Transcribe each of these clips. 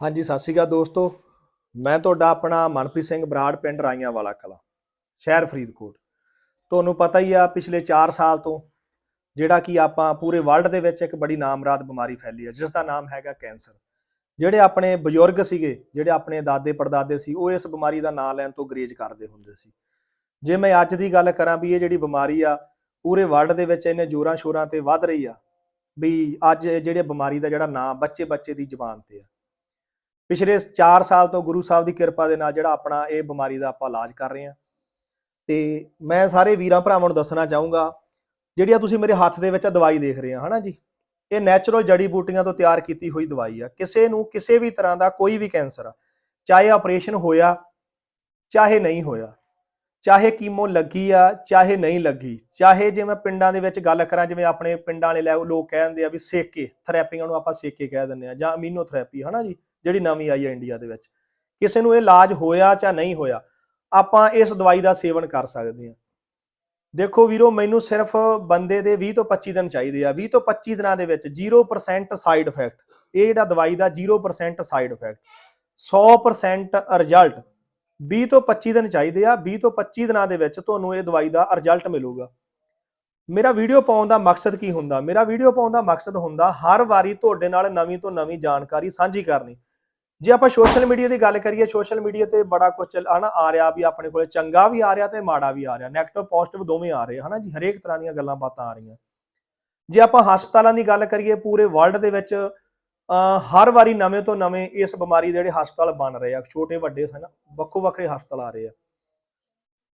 ਹਾਂਜੀ, ਸਤਿ ਸ਼੍ਰੀ ਅਕਾਲ ਦੋਸਤੋ। ਮੈਂ ਤੁਹਾਡਾ ਆਪਣਾ ਮਨਪ੍ਰੀਤ ਸਿੰਘ ਬਰਾੜ ਪਿੰਡ ਰਾਈਆਂ ਵਾਲਾ ਕਲਾ, ਸ਼ਹਿਰ ਫਰੀਦਕੋਟ। ਤੁਹਾਨੂੰ ਪਤਾ ਹੀ ਆ, ਪਿਛਲੇ 4 ਸਾਲ ਤੋਂ ਜਿਹੜਾ ਕਿ ਆਪਾਂ ਪੂਰੇ ਵਰਲਡ ਦੇ ਵਿੱਚ ਇੱਕ ਬੜੀ ਨਾਮਰਾਦ ਬਿਮਾਰੀ ਫੈਲੀ ਹੈ ਜਿਸ ਦਾ ਨਾਮ ਹੈਗਾ ਕੈਂਸਰ। ਜਿਹੜੇ ਆਪਣੇ ਬਜ਼ੁਰਗ ਸੀਗੇ, ਜਿਹੜੇ ਆਪਣੇ ਦਾਦੇ ਪੜਦਾਦੇ ਸੀ, ਉਹ ਇਸ ਬਿਮਾਰੀ ਦਾ ਨਾਂ ਲੈਣ ਤੋਂ ਗਰੇਜ ਕਰਦੇ ਹੁੰਦੇ ਸੀ। ਜੇ ਮੈਂ ਅੱਜ ਦੀ ਗੱਲ ਕਰਾਂ ਵੀ ਇਹ ਜਿਹੜੀ ਬਿਮਾਰੀ ਆ, ਪੂਰੇ ਵਰਲਡ ਦੇ ਵਿੱਚ ਇਹਨੇ ਜੋਰਾਂ ਸ਼ੋਰਾਂ ਤੇ ਵੱਧ ਰਹੀ ਆ, ਵੀ ਅੱਜ ਇਹ ਜਿਹੜੇ ਬਿਮਾਰੀ ਦਾ ਜਿਹੜਾ ਨਾਂ ਬੱਚੇ ਬੱਚੇ ਦੀ ਜ਼ੁਬਾਨ ਤੇ ਆ। ਪਿਛਲੇ 4 ਸਾਲ ਤੋਂ ਗੁਰੂ ਸਾਹਿਬ ਦੀ ਕਿਰਪਾ ਦੇ ਨਾਲ ਜਿਹੜਾ ਆਪਣਾ ਇਹ ਬਿਮਾਰੀ ਦਾ ਆਪਾਂ ਇਲਾਜ ਕਰ ਰਹੇ ਹਾਂ। ਤੇ ਮੈਂ ਸਾਰੇ ਵੀਰਾਂ ਭਰਾਵਾਂ ਨੂੰ ਦੱਸਣਾ ਚਾਹੂੰਗਾ, ਜਿਹੜੀਆਂ ਤੁਸੀਂ ਮੇਰੇ ਹੱਥ ਦੇ ਵਿੱਚ ਦਵਾਈ ਦੇਖ ਰਹੇ ਆ, ਹਨਾ ਜੀ? ਇਹ ਨੈਚੁਰਲ ਜੜੀ ਬੂਟੀਆਂ ਤੋਂ ਤਿਆਰ ਕੀਤੀ ਹੋਈ ਦਵਾਈ ਆ। ਕਿਸੇ ਨੂੰ ਕਿਸੇ ਵੀ ਤਰ੍ਹਾਂ ਦਾ ਕੋਈ ਵੀ ਕੈਂਸਰ ਆ ਚਾਹੇ ਆਪਰੇਸ਼ਨ ਹੋਇਆ, ਚਾਹੇ ਨਹੀਂ ਹੋਇਆ, ਚਾਹੇ ਕੀਮੋ ਲੱਗੀ ਆ, ਚਾਹੇ ਨਹੀਂ ਲੱਗੀ, ਚਾਹੇ ਜੇ ਮੈਂ ਪਿੰਡਾਂ ਦੇ ਵਿੱਚ ਗੱਲ ਕਰਾਂ, ਜਿਵੇਂ ਆਪਣੇ ਪਿੰਡਾਂ ਵਾਲੇ ਲੈ- ਲੋਕ ਕਹਿੰਦੇ ਆ ਵੀ ਸੇਕੇ, ਥੈਰੇਪੀਆਂ ਨੂੰ ਆਪਾਂ ਸੇਕੇ ਕਹਿ ਦਿੰਦੇ ਆ ਜਾਂ ਅਮੀਨੋ ਥੈਰੇਪੀ ਹਨਾ ਜੀ? ਜਿਹੜੀ ਨਵੀਂ ਆਈ ਹੈ ਇੰਡੀਆ ਦੇ ਵਿੱਚ, ਕਿਸੇ ਨੂੰ ਇਹ ਇਲਾਜ ਹੋਇਆ ਜਾਂ ਨਹੀਂ ਹੋਇਆ, ਆਪਾਂ ਇਸ ਦਵਾਈ ਦਾ ਸੇਵਨ ਕਰ ਸਕਦੇ ਹਾਂ। ਦੇਖੋ ਵੀਰੋ, ਮੈਨੂੰ ਸਿਰਫ ਬੰਦੇ ਦੇ 20 ਤੋਂ 25 ਦਿਨ ਚਾਹੀਦੇ ਆ। 20 ਤੋਂ 25 ਦਿਨਾਂ ਦੇ ਵਿੱਚ 0% ਸਾਈਡ ਇਫੈਕਟ ਇਹ ਜਿਹੜਾ ਦਵਾਈ ਦਾ 0% ਸਾਈਡ ਇਫੈਕਟ 100% ਰਿਜ਼ਲਟ 20 ਤੋਂ 25 ਦਿਨ ਚਾਹੀਦੇ ਆ। 20 ਤੋਂ 25 ਦਿਨਾਂ ਦੇ ਵਿੱਚ ਤੁਹਾਨੂੰ ਇਹ ਦਵਾਈ ਦਾ ਰਿਜ਼ਲਟ ਮਿਲੂਗਾ। ਮੇਰਾ ਵੀਡੀਓ ਪਾਉਣ ਦਾ ਮਕਸਦ ਕੀ ਹੁੰਦਾ? ਮੇਰਾ ਵੀਡੀਓ ਪਾਉਣ ਦਾ ਮਕਸਦ ਹੁੰਦਾ, ਹਰ ਵਾਰੀ ਤੁਹਾਡੇ ਨਾਲ ਨਵੀਂ ਤੋਂ ਨਵੀਂ ਜਾਣਕਾਰੀ ਸਾਂਝੀ ਕਰਨੀ। ਜੇ ਆਪਾਂ ਸੋਸ਼ਲ ਮੀਡੀਆ ਦੀ ਗੱਲ ਕਰੀਏ, ਸੋਸ਼ਲ ਮੀਡੀਆ ਤੇ ਬੜਾ ਕੁਝ ਹਨਾ ਆ ਰਿਹਾ ਵੀ ਆਪਣੇ ਕੋਲੇ, ਚੰਗਾ ਵੀ ਆ ਰਿਹਾ ਤੇ ਮਾੜਾ ਵੀ ਆ ਰਿਹਾ ਨੈਗੇਟਿਵ ਪੋਜ਼ਿਟਿਵ ਦੋਵੇਂ ਆ ਰਹੇ ਹਨਾ ਜੀ? ਹਰੇਕ ਤਰ੍ਹਾਂ ਦੀਆਂ ਗੱਲਾਂ ਬਾਤਾਂ ਆ ਰਹੀਆਂ। ਜੇ ਆਪਾਂ ਹਸਪਤਾਲਾਂ ਦੀ ਗੱਲ ਕਰੀਏ, ਪੂਰੇ ਵਰਲਡ ਦੇ ਵਿੱਚ ਹਰ ਵਾਰੀ ਨਵੇਂ ਤੋਂ ਨਵੇਂ ਇਸ ਬਿਮਾਰੀ ਦੇ ਜਿਹੜੇ ਹਸਪਤਾਲ ਬਣ ਰਹੇ ਆ, ਛੋਟੇ, ਵੱਡੇ ਹਨ, ਵੱਖੋ ਵੱਖਰੇ ਹਸਪਤਾਲ ਆ ਰਹੇ ਆ।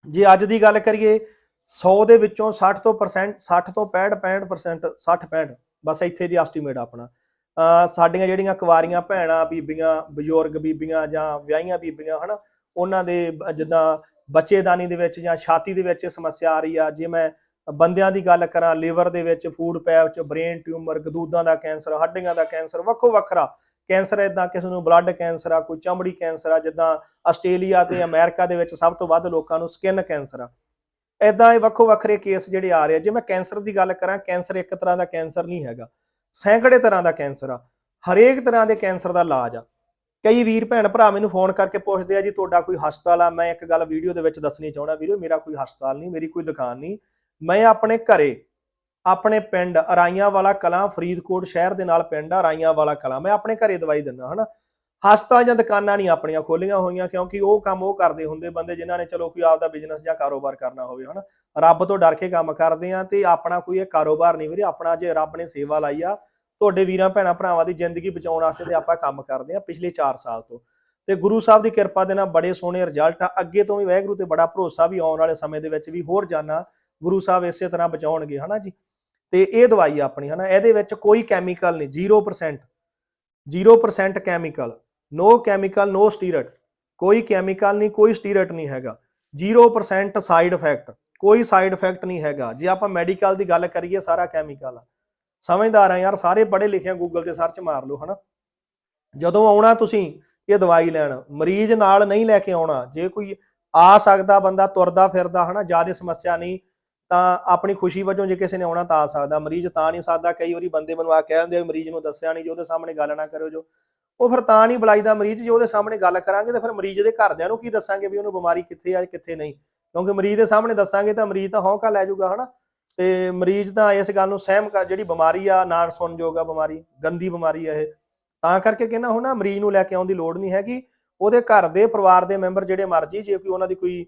ਜੇ ਅੱਜ ਦੀ ਗੱਲ ਕਰੀਏ 100 ਦੇ ਵਿੱਚੋਂ 60 ਤੋਂ percent 60 ਤੋਂ 65 65% 60 65 ਬਸ ਇੱਥੇ ਜੀ ਐਸਟੀਮੇਟ ਆਪਣਾ। ਸਾਡੀਆਂ ਜਿਹੜੀਆਂ ਕੁਵਾਰੀਆਂ ਭੈਣਾਂ ਬੀਬੀਆਂ ਬਜ਼ੁਰਗ ਬੀਬੀਆਂ ਜਾਂ ਵਿਆਹੀਆਂ ਬੀਬੀਆਂ ਹਨਾ ਉਹਨਾਂ ਦੇ ਜਿੱਦਾਂ ਬੱਚੇਦਾਨੀ ਦੇ ਵਿੱਚ ਜਾਂ ਛਾਤੀ ਦੇ ਵਿੱਚ ਸਮੱਸਿਆ ਆ ਰਹੀ ਆ ਜੇ ਮੈਂ ਬੰਦਿਆਂ ਦੀ ਗੱਲ ਕਰਾਂ ਲਿਵਰ ਦੇ ਵਿੱਚ ਫੂਡ ਪੈਪ ਚ ਬ੍ਰੇਨ ਟਿਊਮਰ ਗਦੂਦਾਂ ਦਾ ਕੈਂਸਰ ਹੱਡੀਆਂ ਦਾ ਕੈਂਸਰ ਵੱਖੋ ਵੱਖਰਾ ਕੈਂਸਰ ਇਦਾਂ ਕਿਸੇ ਨੂੰ ਬਲੱਡ ਕੈਂਸਰ ਆ ਕੋਈ ਚਮੜੀ ਕੈਂਸਰ ਆ ਜਿੱਦਾਂ ਆਸਟ੍ਰੇਲੀਆ ਤੇ ਅਮਰੀਕਾ ਦੇ ਵਿੱਚ ਸਭ ਤੋਂ ਵੱਧ ਲੋਕਾਂ ਨੂੰ ਸਕਿਨ ਕੈਂਸਰ ਆ। ਇਦਾਂ ਇਹ ਵੱਖੋ ਵੱਖਰੇ ਕੇਸ ਜਿਹੜੇ ਆ ਰਹੇ ਆ ਜੇ ਮੈਂ ਕੈਂਸਰ ਦੀ ਗੱਲ ਕਰਾਂ ਕੈਂਸਰ ਇੱਕ ਤਰ੍ਹਾਂ ਦਾ ਕੈਂਸਰ ਨਹੀਂ ਹੈਗਾ। ਸੈਂਕੜੇ ਤਰ੍ਹਾਂ ਦਾ ਕੈਂਸਰ ਆ, ਹਰੇਕ ਤਰ੍ਹਾਂ ਦੇ ਕੈਂਸਰ ਦਾ ਇਲਾਜ ਆ। ਕਈ ਵੀਰ ਭੈਣ ਭਰਾ ਮੈਨੂੰ ਫੋਨ ਕਰਕੇ ਪੁੱਛਦੇ ਆ, ਜੀ, ਤੁਹਾਡਾ ਕੋਈ ਹਸਪਤਾਲ ਆ? ਮੈਂ ਇੱਕ ਗੱਲ ਵੀਡੀਓ ਦੇ ਵਿੱਚ ਦੱਸਣੀ ਚਾਹੁੰਦਾ, ਵੀਰੋ, ਮੇਰਾ ਕੋਈ ਹਸਪਤਾਲ ਨਹੀਂ, ਮੇਰੀ ਕੋਈ ਦੁਕਾਨ ਨਹੀਂ। ਮੈਂ ਆਪਣੇ ਘਰੇ, ਆਪਣੇ ਪਿੰਡ ਅਰਾਈਆਂ ਵਾਲਾ ਕਲਾਂ, ਫਰੀਦਕੋਟ ਸ਼ਹਿਰ ਦੇ ਨਾਲ ਪਿੰਡ ਆ, ਅਰਾਈਆਂ ਵਾਲਾ ਕਲਾਂ। ਮੈਂ ਆਪਣੇ ਘਰੇ ਦਵਾਈ ਦਿੰਦਾ, ਹਨਾ? ਹਸਪਤਾਲ ਜਾਂ ਦੁਕਾਨਾਂ ਨਹੀਂ ਆਪਣੀਆਂ ਖੋਲੀਆਂ ਹੋਈਆਂ, ਕਿਉਂਕਿ ਉਹ ਕੰਮ ਉਹ ਕਰਦੇ ਹੁੰਦੇ ਬੰਦੇ ਜਿਨ੍ਹਾਂ ਨੇ ਚਲੋ ਕੋਈ ਆਪਦਾ ਬਿਜ਼ਨਸ ਜਾਂ ਕਾਰੋਬਾਰ ਕਰਨਾ ਹੋਵੇ, ਹਨਾ। ਰੱਬ ਤੋਂ ਡਰ ਕੇ ਕੰਮ ਕਰਦੇ ਆ ਤੇ ਆਪਣਾ ਕੋਈ ਇਹ ਕਾਰੋਬਾਰ ਨਹੀਂ ਵੀਰੇ, ਆਪਣਾ ਜੇ ਰੱਬ ਨੇ ਸੇਵਾ ਲਾਈ ਆ, ਤੁਹਾਡੇ ਵੀਰਾਂ, ਭੈਣਾਂ, ਭਰਾਵਾਂ ਦੀ ਜ਼ਿੰਦਗੀ ਬਚਾਉਣ ਵਾਸਤੇ ਤੇ ਆਪਾਂ ਕੰਮ ਕਰਦੇ ਆ ਪਿਛਲੇ 4 ਸਾਲ ਤੋਂ। ਤੇ ਗੁਰੂ ਸਾਹਿਬ ਦੀ ਕਿਰਪਾ ਦੇ ਨਾਲ ਬੜੇ ਸੋਹਣੇ ਰਿਜ਼ਲਟ ਆ। ਅੱਗੇ ਤੋਂ ਵੀ ਵਾਹਿਗੁਰੂ ਤੇ ਬੜਾ ਭਰੋਸਾ ਵੀ ਆਉਣ ਵਾਲੇ ਸਮੇਂ ਦੇ ਵਿੱਚ ਵੀ ਹੋਰ ਜਾਨਾਂ ਗੁਰੂ ਸਾਹਿਬ ਇਸੇ ਤਰ੍ਹਾਂ ਬਚਾਉਣਗੇ, ਹਨਾ ਜੀ। ਤੇ ਇਹ ਦਵਾਈ ਆਪਣੀ, ਹਨਾ। ਇਹਦੇ ਵਿੱਚ ਕੋਈ ਕੈਮੀਕਲ ਨਹੀਂ 0% 0% ਕੈਮੀਕਲ ਨੋ ਕੈਮੀਕਲ ਨੋ ਸਟੀਰਟ ਕੋਈ ਕੈਮੀਕਲ ਨਹੀਂ, ਕੋਈ ਸਟੀਰਟ ਨਹੀਂ ਹੈਗਾ। 0% ਸਾਈਡ ਇਫੈਕਟ ਕੋਈ ਸਾਈਡ ਇਫੈਕਟ ਨਹੀਂ ਹੈਗਾ। ਜੇ ਆਪਾਂ ਮੈਡੀਕਲ ਦੀ ਗੱਲ ਕਰੀਏ, ਸਾਰਾ ਕੈਮੀਕਲ ਆ। ਸਮਝਦਾਰ ਆ ਯਾਰ, ਸਾਰੇ ਪੜ੍ਹੇ ਲਿਖੇ ਆ ਗੂਗਲ ਤੇ ਸਰਚ ਮਾਰ ਲਓ, ਹਨਾ। ਜਦੋਂ ਆਉਣਾ ਤੁਸੀਂ, ਇਹ ਦਵਾਈ ਲੈਣ। ਮਰੀਜ਼ ਨਾਲ ਨਹੀਂ ਲੈ ਕੇ ਆਉਣਾ। ਜੇ ਕੋਈ ਆ ਸਕਦਾ ਬੰਦਾ, ਤੁਰਦਾ ਫਿਰਦਾ, ਹਨਾ, ਜ਼ਿਆਦਾ ਸਮੱਸਿਆ ਨਹੀਂ, ਤਾਂ ਆਪਣੀ ਖੁਸ਼ੀ ਵਜੋਂ ਜੇ ਕਿਸੇ ਨੇ ਆਉਣਾ, ਤਾਂ ਆ ਸਕਦਾ। ਮਰੀਜ਼ ਤਾਂ ਨਹੀਂ ਸਕਦਾ ਕਈ ਵਾਰੀ ਬੰਦੇ ਮੈਨੂੰ ਆ ਕਹਿ ਦਿੰਦੇ ਮਰੀਜ਼ ਨੂੰ ਦੱਸਿਆ ਨਹੀਂ, ਜੋ ਉਹਦੇ ਸਾਹਮਣੇ ਗੱਲ ਨਾ ਕਰਿਓ ਜੋ। ਉਹ ਫਿਰ ਤਾਂ ਨਹੀਂ ਬੁਲਾਈਦਾ ਮਰੀਜ਼, ਜੇ ਉਹਦੇ ਸਾਹਮਣੇ ਗੱਲ ਕਰਾਂਗੇ ਤਾਂ ਫਿਰ ਮਰੀਜ਼ ਦੇ ਘਰਦਿਆਂ ਨੂੰ ਕੀ ਦੱਸਾਂਗੇ ਵੀ ਉਹਨੂੰ ਬਿਮਾਰੀ ਕਿੱਥੇ ਆ ਕਿੱਥੇ ਨਹੀਂ? ਕਿਉਂਕਿ ਮਰੀਜ਼ ਦੇ ਸਾਹਮਣੇ ਦੱਸਾਂਗੇ ਤਾਂ ਮਰੀਜ਼ ਤਾਂ ਹੌਂਕਾ ਲੈ ਜਾਊਗਾ, ਹਨਾ? ਤੇ ਮਰੀਜ਼ ਤਾਂ ਇਸ ਗੱਲ ਨੂੰ ਸਹਿਮ ਕਰ, ਜਿਹੜੀ ਬਿਮਾਰੀ ਆ ਨਾ ਸੁਣਯੋਗ ਆ ਬਿਮਾਰੀ, ਗੰਦੀ ਬਿਮਾਰੀ ਆ ਇਹ। ਤਾਂ ਕਰਕੇ ਕਹਿੰਦਾ ਹੁਣ ਮਰੀਜ਼ ਨੂੰ ਲੈ ਕੇ ਆਉਣ ਦੀ ਲੋੜ ਨਹੀਂ ਹੈਗੀ। ਉਹਦੇ ਘਰ ਦੇ ਪਰਿਵਾਰ ਦੇ ਮੈਂਬਰ ਜਿਹੜੇ ਮਰਜ਼ੀ, ਜੇ ਕੋਈ ਉਹਨਾਂ ਦੀ ਕੋਈ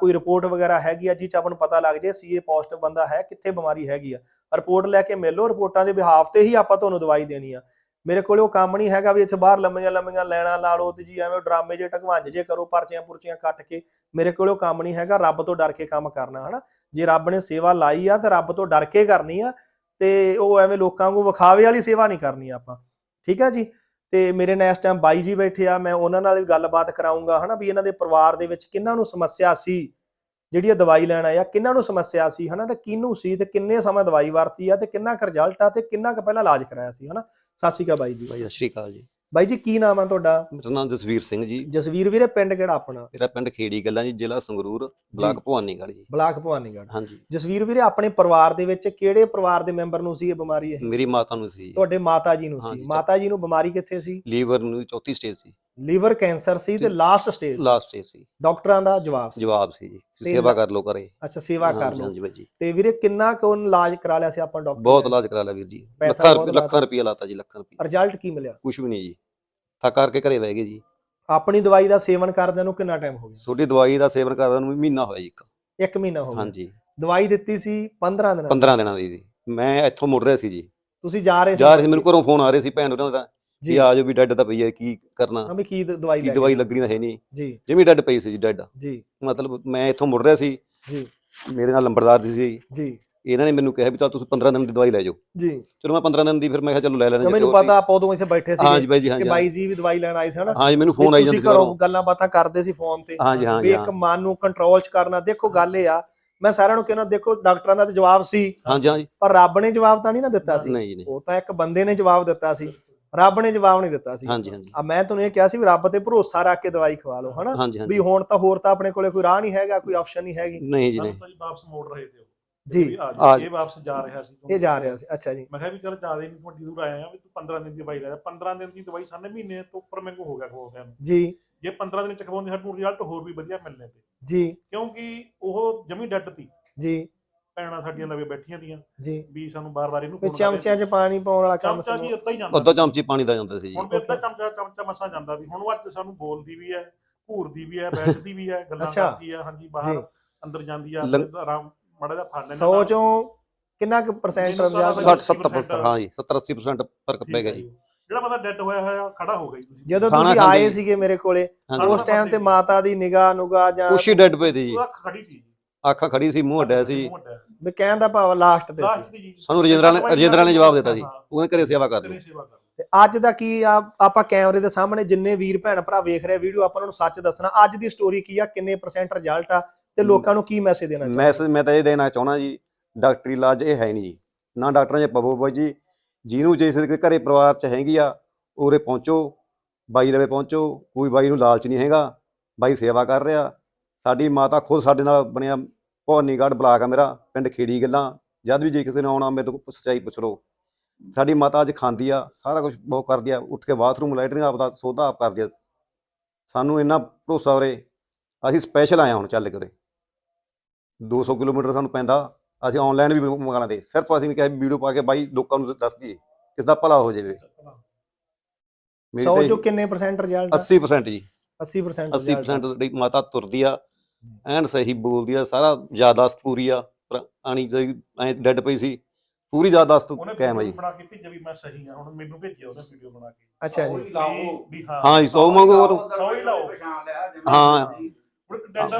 ਕੋਈ ਰਿਪੋਰਟ ਵਗੈਰਾ ਹੈਗੀ ਆ, ਜਿਹ ਚ ਆਪਾਂ ਨੂੰ ਪਤਾ ਲੱਗ ਜੇ ਸੀਏ ਪੋਜ਼ਿਟਿਵ ਬੰਦਾ ਹੈ, ਕਿੱਥੇ ਬਿਮਾਰੀ ਹੈਗੀ ਆ। ਰਿਪੋਰਟ ਲੈ ਕੇ ਮਿਲ ਲਓ, ਰਿਪੋਰਟਾਂ ਦੇ ਬਿਹਾਫ ਤੇ ਹੀ ਆਪਾਂ ਤੁਹਾਨੂੰ ਦਵਾਈ ਦੇਣੀ ਆ। ਮੇਰੇ ਕੋਲ ਉਹ ਕੰਮ ਨਹੀਂ ਹੈਗਾ ਵੀ ਇੱਥੇ ਬਾਹਰ ਲੰਮੀਆਂ ਲੰਮੀਆਂ ਲੈਣਾ ਲਾ ਲਓ ਤੇ ਜੀ ਐਵੇਂ ਡਰਾਮੇ ਜੇ ਟਕਵਾਂਜ ਜੇ ਕਰੋ, ਪਰਚੀਆਂ ਪੁਰਚੀਆਂ ਕੱਟ ਕੇ, ਮੇਰੇ ਕੋਲ ਉਹ ਕੰਮ ਨਹੀਂ ਹੈਗਾ, ਰੱਬ ਤੋਂ ਡਰ ਕੇ ਕੰਮ ਕਰਨਾ, ਹਨਾ? ਜੇ ਰੱਬ ਨੇ ਸੇਵਾ ਲਾਈ ਆ ਤਾਂ ਰੱਬ ਤੋਂ ਡਰ ਕੇ ਕਰਨੀ ਆ ਤੇ ਉਹ ਐਵੇਂ ਲੋਕਾਂ ਨੂੰ ਵਿਖਾਵੇ ਵਾਲੀ ਸੇਵਾ ਨਹੀਂ ਕਰਨੀ ਆਪਾਂ, ਠੀਕ ਆ ਜੀ? ਤੇ ਮੇਰੇ ਨਾਲ ਇਸ ਟਾਈਮ ਬਾਈ ਜੀ ਬੈਠੇ ਆ, ਮੈਂ ਉਹਨਾਂ ਨਾਲ ਵੀ ਗੱਲਬਾਤ ਕਰਾਉਂਗਾ ਹਨਾ? ਵੀ ਇਹਨਾਂ ਦੇ ਪਰਿਵਾਰ ਦੇ ਵਿੱਚ ਕਿੰਨਾਂ ਨੂੰ ਸਮੱਸਿਆ ਸੀ? ਜਿਹੜੀ ਇਹ ਦਵਾਈ ਲੈਣ ਆਇਆ ਕਿੰਨਾਂ ਨੂੰ ਸਮੱਸਿਆ ਸੀ ਹਨਾ? ਤੇ ਕਿਹਨੂੰ ਸੀ ਤੇ ਕਿੰਨੇ ਸਮਾਂ ਦਵਾਈ ਵਰਤੀ ਆ ਤੇ ਕਿੰਨਾ ਕੁ ਰਿਜ਼ਲਟ ਆ ਤੇ ਕਿੰਨਾ ਕੁ ਪਹਿਲਾਂ ਇਲਾਜ ਕਰਾਇਆ ਸੀ ਹਨਾ? ਸਤਿ ਸ਼੍ਰੀ ਅਕਾਲ ਬਾਈ ਜੀ। ਭਾਈ ਸਤਿ ਸ਼੍ਰੀ ਅਕਾਲ ਜੀ। ਬਾਈ ਜੀ ਕੀ ਨਾਮ ਆ ਤੁਹਾਡਾ? ਮੇਰਾ ਨਾਮ ਜਸਵੀਰ ਸਿੰਘ ਜੀ। ਜਸਵੀਰ ਵੀਰੇ ਪਿੰਡ ਕਿਹੜਾ ਆਪਣਾ? ਮੇਰਾ ਪਿੰਡ ਖੇੜੀ ਗੱਲਾਂ ਜੀ ਜ਼ਿਲ੍ਹਾ ਸੰਗਰੂਰ ਬਲਾਕ ਭਵਾਨੀਗੜ੍ਹ ਜੀ। ਬਲਾਕ ਭਵਾਨੀਗੜ੍ਹ। ਹਾਂਜੀ। ਜਸਵੀਰ ਵੀਰੇ ਆਪਣੇ ਪਰਿਵਾਰ ਦੇ ਵਿੱਚ ਕਿਹੜੇ ਪਰਿਵਾਰ ਦੇ ਮੈਂਬਰ ਨੂੰ ਸੀ ਇਹ ਬਿਮਾਰੀ ਇਹ? ਮੇਰੀ ਮਾਤਾ ਨੂੰ ਸੀ। ਤੁਹਾਡੇ ਮਾਤਾ ਜੀ ਨੂੰ ਸੀ। ਹਾਂਜੀ, ਮਾਤਾ ਜੀ ਨੂੰ ਬਿਮਾਰੀ ਕਿੱਥੇ ਸੀ? ਲੀਵਰ ਨੂੰ ਚੌਥੀ ਸਟੇਜ ਸੀ। ਲੀਵਰ ਕੈਂਸਰ ਸੀ ਤੇ ਲਾਸਟ ਸਟੇਜ ਲਾਸਟ ਸਟੇਜ ਸੀ। ਡਾਕਟਰਾਂ ਦਾ ਜਵਾਬ ਸੀ। ਜਵਾਬ ਸੀ ਜੀ। ਸੇਵਾ ਲ- ਕਰ ਲੋ ਕਰੇ ਅੱਛਾ ਸੇਵਾ ਕਰ ਬਾਈ ਜੀ। ਤੇ ਵੀਰੇ ਕਿੰਨਾ ਕੁ ਇਲਾਜ ਕਰਾ ਲਿਆ ਸੀ ਆਪਾਂ ਡਾਕਟਰ ਬਹੁਤ ਇਲਾਜ ਕਰਾ ਲਿਆ ਵੀਰ ਜੀ। ਲੱਖਾਂ ਲੱਖਾਂ ਰੁਪਏ ਲਾਤਾ ਜੀ ਲੱਖਾਂ ਰੁਪਏ। ਰਿਜ਼ਲਟ ਕੀ ਮਿਲਿਆ? ਕੁਝ ਵੀ ਨਹੀਂ ਜੀ। ਥੱਕ ਕਰਕੇ ਘਰੇ ਬਹਿ ਗਏ ਜੀ। ਆਪਣੀ ਦਵਾਈ ਦਾ ਸੇਵਨ ਕਰਦਿਆਂ ਨੂੰ ਕਿੰਨਾ ਟਾਈਮ ਹੋ ਗਿਆ? ਛੋਟੀ ਦਵਾਈ ਦਾ ਸੇਵਨ ਕਰਦਾ ਨੂੰ ਮਹੀਨਾ ਹੋਇਆ ਜੀ ਇੱਕ। ਇੱਕ ਮਹੀਨਾ ਹੋ ਗਿਆ। ਹਾਂਜੀ। ਦਵਾਈ ਦਿੱਤੀ ਸੀ 15 ਦਿਨਾਂ ਦੀ। 15 ਦਿਨਾਂ ਦੀ ਜੀ। ਮੈਂ ਇੱਥੋਂ ਮੁੜ ਰਿਹਾ ਸੀ ਜੀ। ਤੁਸੀਂ ਜਾ ਰਹੇ ਜਾ ਰਹੇ ਸੀ ਮੈਨੂੰ ਘਰੋਂ ਫੋਨ ਆ ਰਹੇ ਸੀ ਭੈਣ ਉਹਨਾਂ ਦਾ। ਜੀ। ਜੀ ਆ ਜਾਓ ਵੀ ਡੈਡ ਤਾਂ ਪਈ ਹੈ ਕੀ ਕਰਨਾ? ਹਾਂ ਵੀ ਕੀ ਦ- ਦਵਾਈ ਕੀ ਲੈ ਦਵਾਈ ਲੱਗਣੀ ਤਾਂ ਹੈ ਨਹੀਂ। ਜੀ। ਜਿਵੇਂ ਡੈਡ ਪਈ ਸੀ ਜੀ ਡੈਡ। ਜੀ। ਮਤਲਬ ਮੈਂ ਇੱਥੋਂ ਮੁੜ ਰਿਹਾ ਸੀ। ਜੀ। ਮੇਰੇ ਨਾਲ ਲੰਬੜਦਾਰ ਜੀ ਸੀ। ਜੀ। ਇਹਨਾਂ ਨੇ ਮੈਨੂੰ ਕਿਹਾ ਵੀ ਤਾਂ ਤੁਸੀਂ 15 ਦਿਨ ਦੀ ਦਵਾਈ ਲੈ ਜਾਓ। ਜੀ। ਚਲੋ ਮੈਂ 15 ਦਿਨ ਦੀ ਫਿਰ ਮੈਂ ਕਿਹਾ ਚਲੋ ਲੈ ਲੈਣੇ ਮੈਨੂੰ ਪਤਾ ਆਪਾਂ ਉਦੋਂ ਇੱਥੇ ਬੈਠੇ ਸੀ ਹਾਂਜੀ ਬਾਈ ਜੀ ਕਿ ਹਾਂਜੀ ਬਾਈ ਜੀ ਵੀ ਦਵਾਈ ਲੈਣ ਆਏ ਸੀ ਹਨਾ? ਹਾਂਜੀ ਮੈਨੂੰ ਵੀ ਫੋਨ ਆਈ ਤੁਸੀਂ ਜਾਂਦੇ ਘਰੋਂ ਗੱਲਾਂ ਬਾਤਾਂ ਕਰਦੇ ਸੀ ਫੋਨ ਤੇ। ਹਾਂਜੀ ਵੀ ਹਾਂਜੀ ਇੱਕ ਮਨ ਨੂੰ ਕੰਟਰੋਲ ਚ ਕਰਨਾ। ਦੇਖੋ ਗੱਲ ਇਹ ਆ ਮੈਂ ਸਾਰਿਆਂ ਨੂੰ ਕਹਿੰਦਾ ਦੇਖੋ ਡਾਕਟਰਾਂ ਦਾ ਤਾਂ ਜਵਾਬ ਸੀ। ਹਾਂਜੀ ਹਾਂਜੀ। ਪਰ ਰੱਬ ਨੇ ਜਵਾਬ ਤਾਂ ਨਹੀਂ ਨਾ ਦਿੱਤਾ ਸੀ। ਨਹੀਂ ਜੀ ਉਹ ਤਾਂ ਇੱਕ ਬੰਦੇ ਨੇ ਜਵਾਬ ਦਿੱਤਾ ਸੀ। ਰੱਬ ਨੇ ਜਵਾਬ ਨਹੀਂ ਦਿੱਤਾ ਸੀ। ਹਾਂਜੀ ਹਾਂਜੀ। ਆ ਮੈਂ ਤੁਹਾਨੂੰ ਇਹ ਕਿਹਾ ਸੀ ਵੀ ਰੱਬ ਤੇ ਭਰੋਸਾ ਰੱਖ ਕੇ ਦਵਾਈ ਖਵਾ ਲਓ ਹਨਾ? ਹਾਂਜੀ ਵੀ ਹੁਣ ਤਾਂ ਹੋਰ ਤਾਂ ਆਪਣੇ ਕੋਲੇ ਕੋਈ ਰਾਹ ਨਹੀਂ ਹੈਗਾ ਕੋਈ ਆਪਸ਼ਨ ਨਹੀਂ ਹੈਗੀ। ਨਹੀਂ ਜੀ ਨਹੀਂ। ਸਾਨੂੰ ਵਾਪਸ ਮੋੜ ਰਹੇ ਤੇ ਉਹ। ਜੀ। ਆ ਆ ਜੀ, ਇਹ ਵਾਪਸ ਜਾ ਰਿਹਾ ਸੀ ਇਹ ਜਾ ਰਿਹਾ ਸੀ ਅੱਛਾ ਜੀ। ਮੈਂ ਕਿਹਾ ਵੀ ਚਲ ਜ਼ਿਆਦਾ ਨਹੀਂ ਵੱਡੀ ਦੂਰ ਆਇਆ ਆ ਵੀ ਤੂੰ 15 ਦਿਨ ਦੀ ਦਵਾਈ ਲੈ ਜਾ। 15 ਦਿਨ ਦੀ ਦਵਾਈ ਸਾਨੇ ਮਹੀਨੇ ਤੋਂ ਉੱਪਰ ਮੈਨੂੰ ਹੋ ਗਿਆ ਖਵਾਉਂਦਿਆਂ ਨੂੰ। ਜੀ। ਜੇ 15 ਦਿਨ ਚ ਖਵਾਉਂਦੇ ਸਾਨੂੰ ਰਿਜ਼ਲਟ ਹੋਰ ਵੀ ਵਧੀਆ ਮਿਲਨੇ ਤੇ। ਜੀ। ਕਿਉਂਕਿ ਉਹ ਜਮੀ ਡੱਡ ਤੀ। ਜੀ। ਭੈਣਾਂ ਸਾਡੀਆਂ ਲਵੇ ਬੈਠੀਆਂ ਦੀਆਂ ਜੀ। ਵੀ ਸਾਨੂੰ ਬਾਰ-ਬਾਰ ਇਹਨੂੰ ਵੀ ਚਮਚਿਆਂ 'ਚ ਪਾਣੀ ਪਾਉਣ ਵਾਲਾ ਕੰਮ ਚਮਚਾ ਸੀ ਜੀ ਅੱਧਾ ਹੀ ਜਾਂਦਾ ਅੱਧਾ ਚਮਚੀ ਪਾਣੀ ਦਾ ਜਾਂਦਾ ਸੀ ਜੀ। ਹੁਣ ਵੀ ਅੱਧਾ ਚਮਚਾ ਚਮਚਾ ਮਸਾ ਜਾਂਦਾ ਸੀ। ਹੁਣ ਉਹ ਅੱਜ ਸਾਨੂੰ ਬੋਲਦੀ ਵੀ ਹੈ ਘੂਰਦੀ ਵੀ ਹੈ ਬੈਠਦੀ ਵੀ ਹੈ ਗੱਲਾਂ ਅੱਛਾ। ਕਰਦੀ ਹੈ ਹਾਂਜੀ ਬਾਹਰ ਜੀ। ਅੰਦਰ ਜਾਂਦੀ ਆ ਲੰਗ- ਆਰਾਮ ਮੜਾ ਜਿਹਾ ਫੜ ਲੈਂਦਾ 100 ਚੋਂ ਕਿੰਨਾ ਕੁ ਪਰਸੈਂਟ ਮੈਨੂੰ ਤਾਂ ਰਿਜ਼ਲਟ ਲੱਗਦਾ 60 70% ਹਾਂ ਜੀ 70 80% ਫ਼ਰਕ ਪੈ ਗਿਆ ਜੀ। ਜਿਹੜਾ ਬੰਦਾ ਡੈਡ ਹੋਇਆ ਹੋਇਆ ਖੜਾ ਹੋ ਗਿਆ ਜੀ ਤੁਸੀਂ। ਜਦੋਂ ਖਾਣਾ ਤੁਸੀਂ ਖਾਂਦੇ ਆਏ ਜੀ। ਸੀਗੇ ਮੇਰੇ ਕੋਲੇ ਹਾਂਜੀ ਉਸ ਟਾਈਮ ਤੇ ਮਾਤਾ ਦੀ ਨਿਗਾਹ ਨੁਗਾ ਜਾਂ ਕੁਛ ਹੀ ਡੈਡ ਪਏ ਤੇ ਜੀ। ਉਹ ਅੱਖ ਖੜੀ ਸੀ ਅੱਖਾਂ ਖੜੀ ਸੀ ਮੂੰਹ ਅੱਡਿਆ ਸੀ। ਵੀ ਕਹਿਣ ਦਾ ਭਾਵ ਲਾਸਟ ਤੇ ਸੀ। ਦੀ ਜੀ। ਸਾਨੂੰ ਰਜਿੰਦਰਾ ਨੇ ਰਜਿੰਦਰਾ ਨੇ ਜਵਾਬ ਦਿੱਤਾ ਜੀ। ਹਾਂ, ਉਹਨੇ ਘਰੇ ਸੇਵਾ ਕਰ ਤੇਰੀ ਲਈ ਸੇਵਾ ਕਰ ਤੇ ਅੱਜ ਦਾ ਕੀ ਆ ਆਪਾਂ ਕੈਮਰੇ ਦੇ ਸਾਹਮਣੇ ਜਿੰਨੇ ਵੀਰ ਭੈਣ ਭਰਾ ਵੇਖ ਰਹੇ ਵੀਡੀਓ ਆਪਾਂ ਉਹਨਾਂ ਨੂੰ ਸੱਚ ਦੱਸਣਾ। ਅੱਜ ਦੀ ਸਟੋਰੀ ਕੀ ਆ ਕਿੰਨੇ ਪਰਸੈਂਟ ਰਿਜ਼ਲਟ ਆ ਤੇ ਲੋਕਾਂ ਨੂੰ ਕੀ ਮੈਸੇਜ ਦੇਣਾ ਚਾਹੁੰਦੇ? ਮੈਸੇਜ ਮੈਂ ਤਾਂ ਇਹ ਦੇਣਾ ਚਾਹਣਾ ਜੀ ਡਾਕਟਰੀ ਇਲਾਜ ਇਹ ਹੈ ਨਹੀਂ ਜੀ। ਨਾ ਡਾਕਟਰਾਂ 'ਚ ਪਵੋ ਬਾਈ ਜੀ। ਜਿਹਨੂੰ ਜਿਸ ਦੇ ਘਰੇ ਪਰਿਵਾਰ 'ਚ ਹੈਗੀ ਆ ਉਰੇ ਪਹੁੰਚੋ ਬਾਈ ਲਵੇ ਪਹੁੰਚੋ ਕੋਈ ਬਾਈ ਨੂੰ ਲਾਲਚ ਨਹੀਂ ਹੈਗਾ ਬਾਈ ਸੇਵਾ ਕਰ ਰਿਹਾ। ਸਾਡੀ ਮਾਤਾ ਖੁਦ ਸਾਡੇ ਨਾਲ ਬਣਿਆ ਭਵਾਨੀਗੜ੍ਹ ਬਲਾਕ ਆ ਮੇਰਾ ਪਿੰਡ ਖੇੜੀ ਗੱਲਾਂ। ਜਦ ਵੀ ਜੇ ਕਿਸੇ ਨੇ ਆਉਣਾ ਮੇਰੇ ਤੋਂ ਸੱਚਾਈ ਪੁੱਛ ਲਓ। ਸਾਡੀ ਮਾਤਾ ਅੱਜ ਖਾਂਦੀ ਆ ਸਾਰਾ ਕੁਝ ਬਹੁਤ ਕਰਦੀ ਆ ਉੱਠ ਕੇ ਬਾਥਰੂਮ ਲੈਟਰਿੰਗ ਆਪਦਾ ਸੋਧਾ ਆਪ ਕਰਦੀ ਆ। ਸਾਨੂੰ ਇੰਨਾ ਭਰੋਸਾ ਉਰੇ ਅਸੀਂ ਸਪੈਸ਼ਲ ਹਾਂ ਹੁਣ ਚੱਲ ਕੇ ਉਰੇ। 200 ਕਿਲੋਮੀਟਰ ਸਾਨੂੰ ਪੈਂਦਾ ਅਸੀਂ ਆਨਲਾਈਨ ਵੀ ਮੰਗਾਣਾ ਦੇ ਸਿਰਫ ਅਸੀਂ ਕਿਹਾ ਵੀਡੀਓ ਪਾ ਕੇ ਬਾਈ ਲੋਕਾਂ ਨੂੰ ਦੱਸ ਦਈਏ ਕਿਸ ਦਾ ਭਲਾ ਹੋ ਜਾਵੇ। ਮੇਰੀ 100 ਤਾਂ ਚੋਂ ਕਿੰਨੇ ਪਰਸੈਂਟ ਰਿਜ਼ਲਟ 80% ਜੀ। 80% 80% ਸਾਡੀ ਮਾਤਾ ਤੁਰਦੀ ਆ। ਐਨ ਸਹੀ ਬੋਲਦੀ ਆ ਸਾਰਾ ਯਾਦਾਸ਼ਤ ਪੂਰੀ ਆ ਪਰ ਆਣੀ ਚਾਹੀ ਐ ਡੈਡ ਪਈ ਸੀ ਪੂਰੀ ਯਾਦਾਸ਼ਤ ਕਾਇਮ ਆ ਜੀ। video ਬਣਾ ਕੇ ਭੇਜਿਆ ਵੀ ਮੈਂ ਸਹੀ ਆ ਹੁਣ ਮੈਨੂੰ ਭੇਜਿਆ ਉਹਨੇ ਵੀਡੀਓ ਬਣਾ ਕੇ। ਅੱਛਾ ਜੀ। ਵੀ ਹਾਂ ਹਾਂ ਜੀ ਸੌ ਮੰਗੋ ਉਹ ਸੌ ਹੀ ਲਾਓ। ਹਾਂ। ਹੁਣ ਡੈਡ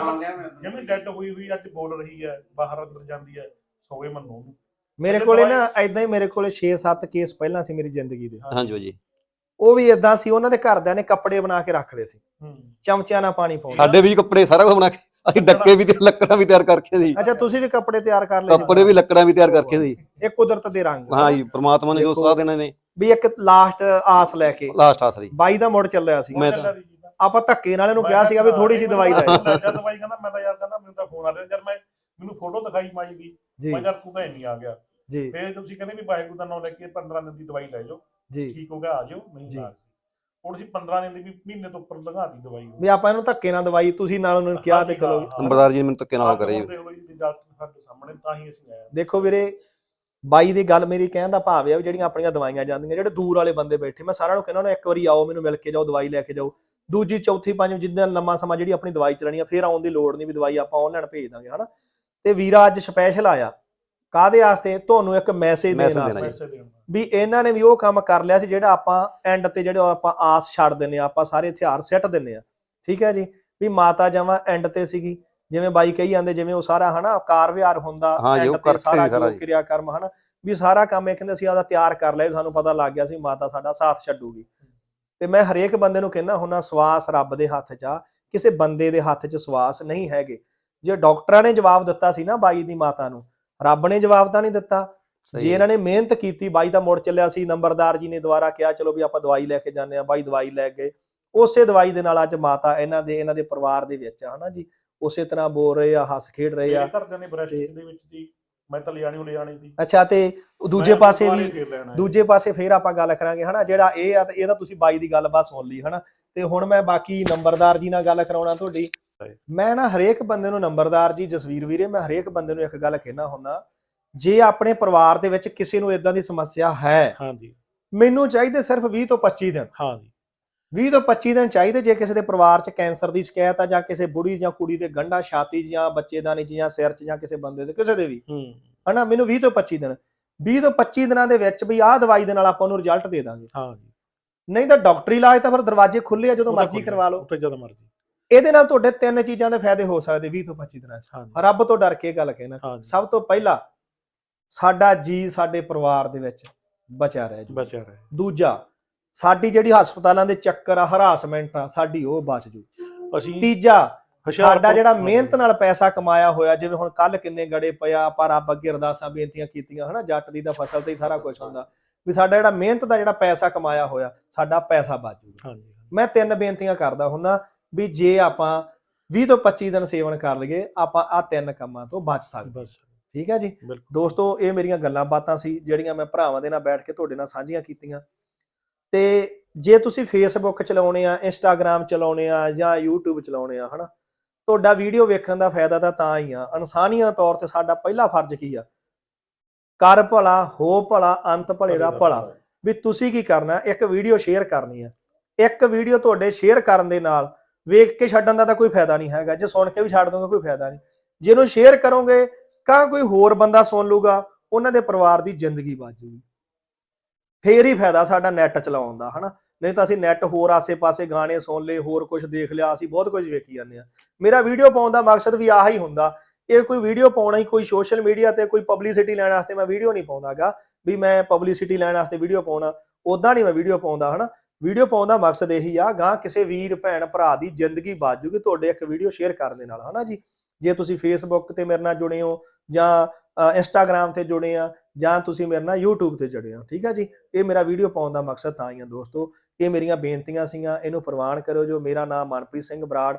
ਜਿਵੇਂ ਡੈਡ ਹੋਈ ਹੋਈ ਅੱਜ ਬੋਲ ਰਹੀ ਹੈ ਬਾਹਰ ਅੰਦਰ ਜਾਂਦੀ ਹੈ ਸੌਏ ਮੰਨੋ ਮੇਰੇ ਕੋਲੇ ਨਾ ਐਦਾਂ ਹੀ ਮੇਰੇ ਕੋਲੇ 6-7 ਕੇਸ ਪਹਿਲਾਂ ਸੀ ਮੇਰੀ ਜ਼ਿੰਦਗੀ ਦੇ। ਹਾਂਜੀ ਜੀ ਉਹ ਵੀ ਇਦਾਂ ਸੀ ਉਹਨਾਂ ਦੇ ਘਰਦਿਆਂ ਨੇ ਕੱਪੜੇ ਬਣਾ ਕੇ ਰੱਖ ਲਏ ਸੀ। ਚਮਚਿਆਂ ਨਾਲ ਪਾਣੀ ਪਾਉਂਦੇ ਸਾਡੇ ਵੀ ਕੱਪੜੇ ਸਾਰਾ ਕੁਝ ਬਣਾ ਕੇ ਅਸੀਂ ਡੱਕੇ ਵੀ ਤੇ ਲੱਕੜਾਂ ਵੀ ਤਿਆਰ ਕਰਕੇ ਸੀ ਅੱਛਾ ਤੁਸੀਂ ਵੀ ਕੱਪੜੇ ਤਿਆਰ ਕਰ ਲਏ? ਕੱਪੜੇ ਵੀ ਲੱਕੜਾਂ ਵੀ ਤਿਆਰ ਕਰਕੇ ਸੀ ਇਹ ਕੁਦਰਤ ਦੇ ਰੰਗ। ਹਾਂ ਜੀ ਪ੍ਰਮਾਤਮਾ ਨੇ ਜੋ ਸਾਥ ਦੇਣਾ ਨੇ। ਵੀ ਇੱਕ ਲਾਸਟ ਆਸ ਲੈ ਕੇ। ਲਾਸਟ ਆਸਰੀ ਬਾਈ ਦਾ ਮੁੜ ਚੱਲਿਆ ਸੀ। ਮੈਂ ਤਾਂ- ਆਪਾਂ ਧੱਕੇ ਨਾਲ ਇਹਨੂੰ ਕਿਹਾ ਸੀਗਾ ਵੀ ਥੋੜੀ ਜੀ ਦਵਾਈ ਲੈ ਦਵਾਈ ਕਹਿੰਦਾ ਮੈਂ ਤਾਂ ਯਾਰ ਕਹਿੰਦਾ ਮੈਨੂੰ ਤਾਂ ਫੋਨ ਆ ਰਿਹਾ। ਯਾਰ ਮੈਂ ਮੈਨੂੰ ਫੋਟੋ ਦਿਖਾਈ ਮਾਈ ਦੀ ਜੀ। ਮੈਂ ਯਾਰ ਤੂੰ ਤਾਂ ਇੰਨੀ ਆ ਗਿਆ। ਜੀ। ਫੇਰ ਤੁਸੀਂ ਕਹਿੰਦੇ ਵੀ ਵਾਹਿਗੁਰੂ ਦਾ ਨਾਮ ਲੈ ਕੇ 15 ਦਿਨ ਦੀ ਦਵਾਈ ਲੈ ਜਾਓ। ਜੀ। ਠੀਕ ਹੋ ਗਿਆ ਆ ਜਾਓ ਨਹੀਂ ਜੀ। ਆ ਹੁਣ ਅਸੀਂ 15 ਦਿਨ ਦੀ ਵੀ ਮਹੀਨੇ ਤੋਂ ਉੱਪਰ ਲੰਘਾਤੀ ਦਵਾਈ ਵੀ ਆਪਾਂ ਇਹਨੂੰ ਧੱਕੇ ਨਾਲ ਦਵਾਈ ਤੁਸੀਂ ਨਾਲ ਉਹਨੂੰ ਕਿਹਾ ਤੇ ਚਲੋ। ਨੰਬਰਦਾਰ ਜੀ ਨੇ ਮੈਨੂੰ ਧੱਕੇ ਨਾਲ ਕਰੇ ਜੀ ਦੇਖ ਲਓ ਜੀ ਰਿਜ਼ਲਟ ਸਾਡੇ ਸਾਹਮਣੇ ਤਾਂ ਹੀ ਅਸੀਂ ਆਏ ਦੇਖੋ ਵੀਰੇ ਬਾਈ ਦੀ ਗੱਲ ਮੇਰੀ ਕਹਿਣ ਦਾ ਭਾਵ ਹੈ ਵੀ ਜਿਹੜੀਆਂ ਆਪਣੀਆਂ ਦਵਾਈਆਂ ਜਾਂਦੀਆਂ ਜਿਹੜੇ ਦੂਰ ਵਾਲੇ ਬੰਦੇ ਬੈਠੇ ਮੈਂ ਸਾਰਿਆਂ ਨੂੰ ਕਹਿੰਦਾ ਨਾ ਇੱਕ ਵਾਰੀ ਆਓ ਮੈਨੂੰ ਮਿਲ ਕੇ ਜਾਓ ਦਵਾਈ ਲੈ ਕੇ ਜਾਓ। ਦੂਜੀ ਚੌਥੀ ਪੰਜਵੀਂ ਜਿੱਦਾਂ ਲੰਮਾ ਸਮਾਂ ਜਿਹੜੀ ਆਪਣੀ ਦਵਾਈ ਚੱਲਣੀ ਆ ਫਿਰ ਆਉਣ ਦੀ ਲੋੜ ਨਹੀਂ ਵੀ ਦਵਾਈ ਆਪਾਂ ਆਨਲਾਈਨ ਭੇਜ ਦਾਂਗੇ ਹਨਾ। ਤੇ ਵੀਰਾ ਅੱਜ ਸਪੈਸ਼ਲ ਆਇਆ। ਕਾਦੇ ਵਾਸਤੇ? ਤੁਹਾਨੂੰ ਇੱਕ ਮੈਸੇਜ ਦੇਣ Message ਵਾਸਤੇ। ਦੇਣਾ ਪੈਸੇ ਦੇਣ। ਵੀ ਇਹਨਾਂ ਨੇ ਵੀ ਉਹ ਕੰਮ ਕਰ ਲਿਆ ਸੀ ਜਿਹੜਾ ਆਪਾਂ ਐਂਡ ਤੇ ਜਿਹੜੇ ਆਪਾਂ ਆਸ ਛੱਡ ਦਿੰਨੇ ਆ ਆਪਾਂ ਸਾਰੇ ਹਥਿਆਰ ਸਿੱਟ ਦਿੰਨੇ ਆ ਠੀਕ ਹੈ ਜੀ? ਵੀ ਮਾਤਾ ਜਮਾ ਐਂਡ ਤੇ ਸੀਗੀ। ਜਿਵੇਂ ਬਾਈ ਕਹੀ ਜਾਂਦੇ ਜਿਵੇਂ ਉਹ ਸਾਰਾ ਹਨਾ ਕਾਰ ਵਿਹਾਰ ਹੁੰਦਾ ਹਾਂ ਜੀ, end ਉਹ ਤੇ ਕਰਕੇ ਸਾਰਾ ਸਾਰਾ ਜੋ ਜੀ। ਕਿਰਿਆ ਕਰਮ ਹਨਾ। ਵੀ ਸਾਰਾ ਕੰਮ ਇਹ ਕਹਿੰਦੇ ਅਸੀਂ ਆਦਾ ਤਿਆਰ ਕਰ ਲਿਆ ਸਾਨੂੰ ਪਤਾ ਲੱਗ ਗਿਆ ਸੀ ਮਾਤਾ ਸਾਡਾ ਸਾਥ ਛੱਡੂਗੀ। ਤੇ ਮੈਂ ਹਰੇਕ ਬੰਦੇ ਨੂੰ ਕਹਿੰਦਾ ਹੁੰਨਾ ਸਵਾਸ ਰੱਬ ਦੇ ਹੱਥ 'ਚ ਆ। ਕਿਸੇ ਬੰਦੇ ਦੇ ਹੱਥ 'ਚ ਸਵਾਸ ਨਹੀਂ ਹੈਗੇ। ਜੇ ਡਾਕਟਰਾਂ ਨੇ ਜਵਾਬ ਦਿੱਤਾ ਸੀ ਨਾ ਬਾਈ ਦੀ ਮਾਤਾ ਨੂੰ ਰੱਬ ਨੇ ਜਵਾਬ ਤਾਂ ਨਹੀਂ ਦਿੱਤਾ। ਜੇ। ਇਹਨਾਂ ਨੇ ਮਿਹਨਤ ਕੀਤੀ ਬਾਈ ਦਾ ਮੁੜ ਚੱਲਿਆ ਸੀ। ਨੰਬਰਦਾਰ ਜੀ ਨੇ ਦੁਬਾਰਾ ਕਿਹਾ ਚਲੋ ਵੀ ਆਪਾਂ ਦਵਾਈ ਲੈ ਕੇ ਜਾਂਦੇ ਆ ਬਾਈ ਦਵਾਈ ਲੈ ਗਏ। ਉਸੇ ਦਵਾਈ ਦੇ ਨਾਲ ਅੱਜ ਮਾਤਾ ਇਹਨਾਂ ਦੇ ਇਹਨਾਂ ਦੇ ਪਰਿਵਾਰ ਦੇ ਵਿੱਚ ਹਨਾ ਜੀ? ਉਸੇ ਤਰ੍ਹਾਂ ਬੋਲ ਰਹੇ ਆ ਹੱਸ ਖੇਡ ਰਹੇ ਆ। ਘਰਦਿਆਂ ਨੇ ਬ੍ਰੈਸਟ ਤੇ- ਦੇ ਵਿੱਚ ਦੀ ਮੈਂ ਤਾਂ ਲਿਆਣੀ ਉਹ ਲਿਆਣੀ ਸੀ ਅੱਛਾ ਤੇ ਦੂਜੇ ਪਾਸੇ ਵੀ। ਦੂਜੇ ਪਾਸੇ ਫੇਰ ਆਪਾਂ ਗੱਲ ਕਰਾਂਗੇ ਹਨਾ? ਜਿਹੜਾ ਇਹ ਆ ਤੇ ਇਹਦਾ ਤੁਸੀਂ ਬਾਈ ਦੀ ਗੱਲਬਾਤ ਸੁਣ ਲਈ ਹਨਾ? ਤੇ ਹੁਣ ਮੈਂ ਬਾਕੀ ਨੰਬਰਦਾਰ ਜੀ ਨਾਲ ਗੱਲ ਕਰਾਉਣਾ ਤੁਹਾਡੀ। ਮੈਂ ਨਾ ਹਰੇਕ ਬੰਦੇ ਨੂੰ ਨੰਬਰਦਾਰ ਜੀ ਜਸਵੀਰ ਵੀਰੇ ਮੈਂ ਹਰੇਕ ਬੰਦੇ ਨੂੰ ਇੱਕ ਗੱਲ ਕਹਿਣਾ ਹੁੰਦਾ ਜੇ ਆਪਣੇ ਪਰਿਵਾਰ ਦੇ ਵਿੱਚ ਕਿਸੇ ਨੂੰ ਇਦਾਂ ਦੀ ਸਮੱਸਿਆ ਹੈ ਹਾਂਜੀ। ਮੈਨੂੰ ਚਾਹੀਦੇ ਸਿਰਫ 20 ਤੋਂ 25 ਦਿਨ। ਹਾਂਜੀ। 20 ਤੋਂ 25 ਦਿਨ ਚਾਹੀਦੇ ਜੇ ਕਿਸੇ ਦੇ ਪਰਿਵਾਰ 'ਚ ਕੈਂਸਰ ਦੀ ਸ਼ਿਕਾਇਤ ਆ ਜਾਂ ਕਿਸੇ ਬੁੜੀ ਜਾਂ ਕੁੜੀ ਦੇ ਗੰਢਾ ਛਾਤੀ ਜਾਂ ਬੱਚੇਦਾਨੀ 'ਚ ਜਾਂ ਸਿਰ 'ਚ ਜਾਂ ਕਿਸੇ ਬੰਦੇ ਦੇ ਕਿਸੇ ਦੇ ਵੀ। ਹੂੰ। ਹਨਾ ਮੈਨੂੰ 20 ਤੋਂ 25 ਦਿਨ। 20 ਤੋਂ 25 ਦਿਨਾਂ ਦੇ ਵਿੱਚ ਵੀ ਆਹ ਦਵਾਈ ਦੇ ਨਾਲ ਆਪਾਂ ਨੂੰ ਰਿਜ਼ਲਟ ਦੇ ਦਾਂਗੇ। ਹਾਂਜੀ। ਨਹੀਂ ਤਾਂ ਡਾਕਟਰੀ ਇਲਾਜ ਤਾਂ ਫਿਰ ਦਰਵਾਜ਼ੇ ਖੁੱਲੇ ਆ ਜਦੋਂ ਮਰਜ਼ੀ ਕਰਵਾ ਲਓ। ਉੱਥੇ ਜਦੋਂ ਮਰਜ਼ੀ। ਇਹਦੇ ਨਾਲ ਤੁਹਾਡੇ ਤਿੰਨ ਚੀਜ਼ਾਂ ਦੇ ਫਾਇਦੇ ਹੋ ਸਕਦੇ 20 ਤੋਂ 25 ਦਿਨਾਂ 'ਚ। ਰੱਬ ਤੋਂ ਡਰ ਕੇ ਗੱਲ ਕਹਿਣਾ ਸਭ ਤੋਂ ਪਹਿਲਾ ਸਾਡਾ ਜੀ ਸਾਡੇ ਪਰਿਵਾਰ ਦੇ ਵਿੱਚ ਬਚਿਆ ਰਹਿ ਜੂ। ਬਚਿਆ ਰਹੇ ਦੂਜਾ ਸਾਡੀ ਜਿਹੜੀ ਹਸਪਤਾਲਾਂ ਦੇ ਚੱਕਰ ਆ ਹਰਾਸਮੈਂਟ ਆ ਸਾਡੀ ਉਹ ਬਚ ਜੂ। ਅਸੀਂ ਤੀਜਾ ਸਾਡਾ ਜਿਹੜਾ ਮਿਹਨਤ ਨਾਲ ਪੈਸਾ ਕਮਾਇਆ ਹੋਇਆ ਜਿਵੇਂ ਹੁਣ ਕੱਲ ਕਿੰਨੇ ਗੜੇ ਪਿਆ ਪਰ ਰੱਬ ਅੱਗੇ ਅਰਦਾਸਾਂ ਬੇਨਤੀਆਂ ਕੀਤੀਆਂ ਹਨਾ ਜੱਟ ਦੀ ਤਾਂ ਫਸਲ ਤੇ ਹੀ ਸਾਰਾ ਕੁਝ ਹੁੰਦਾ। ਵੀ ਸਾਡਾ ਜਿਹੜਾ ਮਿਹਨਤ ਦਾ ਜਿਹੜਾ ਪੈਸਾ ਕਮਾਇਆ ਹੋਇਆ ਸਾਡਾ ਪੈਸਾ ਬਚ ਜੂਗਾ ਹਾਂਜੀ। ਮੈਂ ਤਿੰਨ ਬੇਨਤੀਆਂ ਕਰਦਾ ਹੁੰਨਾ ਵੀ ਜੇ ਆਪਾਂ 20 ਤੋਂ 25 ਦਿਨ ਸੇਵਨ ਕਰ ਲਈਏ ਆਪਾਂ ਆ ਤਿੰਨ ਕੰਮਾਂ ਤੋਂ ਬਚ ਸਕਦੇ ਠੀਕ ਹੈ ਜੀ? ਦੋਸਤੋ ਇਹ ਮੇਰੀਆਂ ਗੱਲਾਂ ਬਾਤਾਂ ਸੀ ਜਿਹੜੀਆਂ ਮੈਂ ਭਰਾਵਾਂ ਦੇ ਨਾਲ ਬੈਠ ਕੇ ਤੁਹਾਡੇ ਨਾਲ ਸਾਂਝੀਆਂ ਕੀਤੀਆਂ। ਤੇ ਜੇ ਤੁਸੀਂ ਫੇਸਬੁੱਕ ਚਲਾਉਣੇ ਆ ਇੰਸਟਾਗ੍ਰam ਚਲਾਉਣੇ ਆ ਜਾਂ YouTube ਚਲਾਉਣੇ ਆ ਹਨਾ ਤੁਹਾਡਾ ਵੀਡੀਓ ਵੇਖਣ ਦਾ ਫਾਇਦਾ ਤਾਂ ਤਾਂ ਹੀ ਆ। ਇਨਸਾਨੀਆਂ ਤੌਰ ਤੇ ਸਾਡਾ ਪਹਿਲਾ ਫਰਜ਼ ਕੀ ਆ? ਕਰ ਭਲਾ ਹੋ ਭਲਾ ਅੰਤ ਭਲੇ ਦਾ ਭਲਾ ਵੀ ਤੁਸੀਂ ਕੀ ਕਰਨਾ? ਇੱਕ ਵੀਡੀਓ ਸ਼ੇਅਰ ਕਰਨੀ ਹੈ ਇੱਕ ਵੀਡੀਓ ਤੁਹਾਡੇ ਸ਼ੇਅਰ ਕਰਨ ਦੇ ਨਾਲ ਵੇਖ ਕੇ ਛੱਡਣ ਦਾ ਤਾਂ ਕੋਈ ਫਾਇਦਾ ਨਹੀਂ ਹੈਗਾ, ਜੇ ਸੁਣ ਕੇ ਵੀ ਛੱਡ ਦੋਗੇ ਕੋਈ ਫਾਇਦਾ ਨਹੀਂ। ਜਿਹਨੂੰ ਸ਼ੇਅਰ ਕਰੋਗੇ ਤਾਂ ਕੋਈ ਹੋਰ ਬੰਦਾ ਸੁਣ ਲੂਗਾ, ਉਹਨਾਂ ਦੇ ਪਰਿਵਾਰ ਦੀ ਜ਼ਿੰਦਗੀ ਬਚ ਜੂਗੀ। ਫੇਰ ਹੀ ਫਾਇਦਾ ਸਾਡਾ ਨੈਟ ਚਲਾਉਣ ਦਾ, ਹਨਾ? ਨਹੀਂ ਤਾਂ ਅਸੀਂ ਨੈਟ ਹੋਰ ਆਸੇ-ਪਾਸੇ ਗਾਣੇ ਸੁਣ ਲਏ, ਹੋਰ ਕੁਝ ਦੇਖ ਲਿਆ, ਅਸੀਂ ਬਹੁਤ ਕੁਝ ਵੇਖੀ ਜਾਂਦੇ ਆ ਮੇਰਾ ਵੀਡੀਓ ਪਾਉਣ ਦਾ ਮਕਸਦ ਵੀ ਆਹ ਹੀ ਹੁੰਦਾ, ਇਹ ਕੋਈ ਵੀਡੀਓ ਪਾਉਣਾ ਹੀ ਕੋਈ ਸੋਸ਼ਲ ਮੀਡੀਆ ਤੇ ਕੋਈ ਪਬਲਿਸਿਟੀ ਲੈਣ ਵਾਸਤੇ ਮੈਂ ਵੀਡੀਓ ਨਹੀਂ ਪਾਉਂਦਾਗਾ ਵੀ ਮੈਂ ਪਬਲਿਸਿਟੀ ਲੈਣ ਵਾਸਤੇ ਵੀਡੀਓ ਪਾਉਣਾ ਉਦਾਂ ਨਹੀਂ ਮੈਂ ਵੀਡੀਓ ਪਾਉਂਦਾ, ਹਨਾ? ਵੀਡੀਓ ਪਾਉਣ ਦਾ ਮਕਸਦ ਇਹੀ ਆ, ਗਾਂ ਕਿਸੇ ਵੀਰ, ਭੈਣ, ਭਰਾ ਦੀ ਜ਼ਿੰਦਗੀ ਬਚ ਜੂਗੀ, ਤੁਹਾਡੇ ਇੱਕ ਵੀਡੀਓ ਸ਼ੇਅਰ ਕਰਨ ਦੇ ਨਾਲ, ਹਨਾ ਜੀ? ਜੇ ਤੁਸੀਂ ਫੇਸਬੁੱਕ ਤੇ ਮੇਰੇ ਨਾਲ ਜੁੜੇ ਹੋ ਜਾਂ ਇੰਸਟਾਗ੍ਰam ਤੇ ਜੁੜੇ ਆ ਜਾਂ ਤੁਸੀਂ ਮੇਰੇ ਨਾਲ YouTube ਤੇ ਜੁੜੇ ਹੋ, ਠੀਕ ਆ ਜੀ? ਇਹ ਮੇਰਾ ਵੀਡੀਓ ਪਾਉਣ ਦਾ ਮਕਸਦ ਤਾਂ ਹੀ ਆ ਦੋਸਤੋ। ਇਹ ਮੇਰੀਆਂ ਬੇਨਤੀਆਂ ਸੀਗੀਆਂ, ਇਹਨੂੰ ਪ੍ਰਵਾਨ ਕਰਿਓ ਜੋ ਮੇਰਾ ਨਾਮ ਮਨਪ੍ਰੀਤ ਸਿੰਘ ਬਰਾੜ,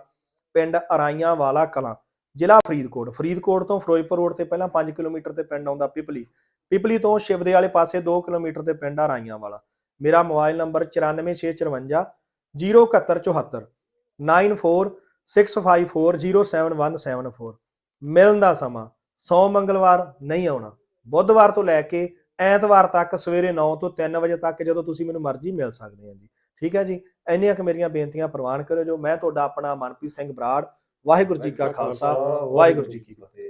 ਪਿੰਡ ਅਰਾਈਆਂ ਵਾਲਾ ਕਲਾਂ, ਜ਼ਿਲ੍ਹਾ ਫਰੀਦਕੋਟ। ਫਰੀਦਕੋਟ ਤੋਂ ਫਿਰੋਜ਼ਪੁਰ ਰੋਡ ਤੇ ਪਹਿਲਾਂ 5 ਕਿਲੋਮੀਟਰ ਤੇ ਪਿੰਡ ਆਉਂਦਾ ਪਿਪਲੀ। ਪਿਪਲੀ ਤੋਂ ਸ਼ਿਵਦੇ ਵਾਲੇ ਪਾਸੇ 2 ਕਿਲੋਮੀਟਰ ਤੇ ਪਿੰਡ ਆ ਰਾਈਆਂ ਵਾਲਾ। ਮੇਰਾ ਮੋਬਾਈਲ ਨੰਬਰ 94654 07174 9465407174 ਮਿਲਣ ਦਾ ਸਮਾਂ ਸੌ ਮੰਗਲਵਾਰ ਨਹੀਂ ਆਉਣਾ। ਬੁੱਧਵਾਰ ਤੋਂ ਲੈ ਕੇ ਐਤਵਾਰ ਤੱਕ ਸਵੇਰੇ 9 ਤੋਂ 3 ਵਜੇ ਤੱਕ ਜਦੋਂ ਤੁਸੀਂ ਮੈਨੂੰ ਮਰਜ਼ੀ ਮਿਲ ਸਕਦੇ ਆ ਜੀ। ਠੀਕ ਹੈ ਜੀ? ਇੰਨੀਆਂ ਕੁ ਮੇਰੀਆਂ ਬੇਨਤੀਆਂ ਪ੍ਰਵਾਨ ਕਰੋ ਜੋ ਮੈਂ ਤੁਹਾਡਾ ਆਪਣਾ ਮਨਪ੍ਰੀਤ ਸਿੰਘ ਬਰਾੜ ਵਾਹਿਗੁਰੂ ਜੀ ਕਾ ਖਾਲਸਾ ਵਾਹਿਗੁਰੂ ਜੀ ਕੀ ਫਤਿਹ।